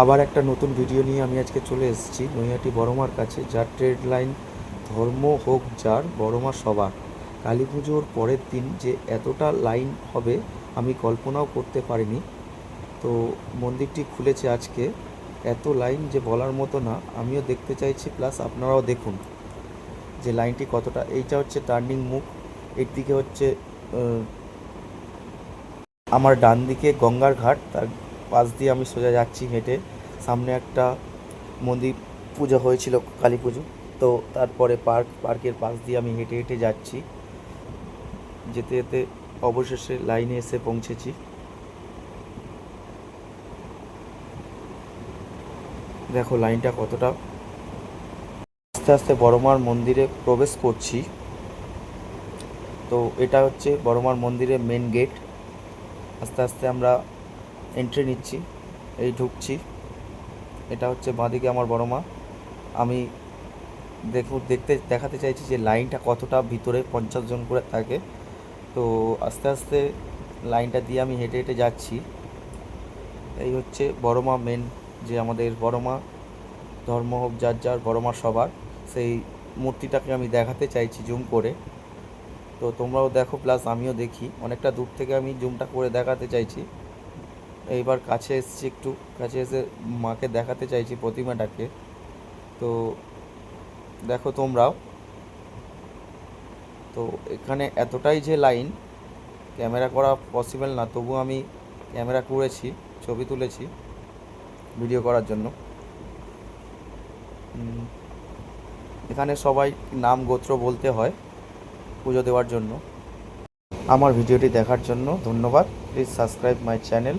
আবার একটা নতুন ভিডিও নিয়ে আমি আজকে চলে এসেছি নৈহাটি বড়মার কাছে, যার ট্রেড লাইন ধর্ম হোক যার, বড়মা সবার। কালী পুজোর পরের দিন যে এতটা লাইন হবে, আমি কল্পনাও করতে পারিনি। তো মন্দিরটি খুলেছে আজকে। এত লাইন যে বলার মতো না, আমিও দেখতে চাইছি প্লাস আপনারাও দেখুন যে লাইনটি কতটা। এইটা হচ্ছে টার্নিং মুখ, এর দিকে হচ্ছে আমার ডান দিকে গঙ্গার ঘাট, তার পাশ দিয়ে আমি সোজা যাচ্ছি হেঁটে। সামনে একটা মন্দির পুজো হয়েছিল, কালী পুজো। তো তারপরে পার্ক, পার্কের পাশ দিয়ে আমি হেঁটে হেঁটে যাচ্ছি। যেতে যেতে অবশেষে লাইনে এসে পৌঁছেছি। দেখো লাইনটা কতটা। আস্তে আস্তে বড়মার মন্দিরে প্রবেশ করছি। তো এটা হচ্ছে বড়মার মন্দিরের মেন গেট আস্তে আস্তে আমরা এন্ট্রি নিচ্ছি, এই ঢুকছি। এটা হচ্ছে বাঁদিকে আমার বড় মা। আমি দেখুন দেখতে, দেখাতে চাইছি যে লাইনটা কতটা ভিতরে পঞ্চাশ জন করে থাকে। তো আস্তে আস্তে লাইনটা দিয়ে আমি হেঁটে হেঁটে যাচ্ছি। এই হচ্ছে বড় মা মেন যে আমাদের বড় মা। ধর্ম হোক, যার যার বড় মা সবার। সেই মূর্তিটাকে আমি দেখাতে চাইছি জুম করে। তো তোমরাও দেখো প্লাস আমিও দেখি। অনেকটা দূর থেকে আমি জুমটা করে দেখাতে চাইছি। এইবার কাছে এসেছি একটু, কাছে এসে মাকে দেখাতে চাইছি, প্রতিমাটাকে। তো দেখো তোমরাও। তো এখানে এতটাই যে লাইন, ক্যামেরা করা পসিবল না, তবু আমি ক্যামেরা করেছি, ছবি তুলেছি ভিডিও করার জন্য। এখানে সবাই নাম গোত্র বলতে হয়, পুজো দেওয়ার জন্য। আমার ভিডিওটি দেখার জন্য ধন্যবাদ। Please subscribe my channel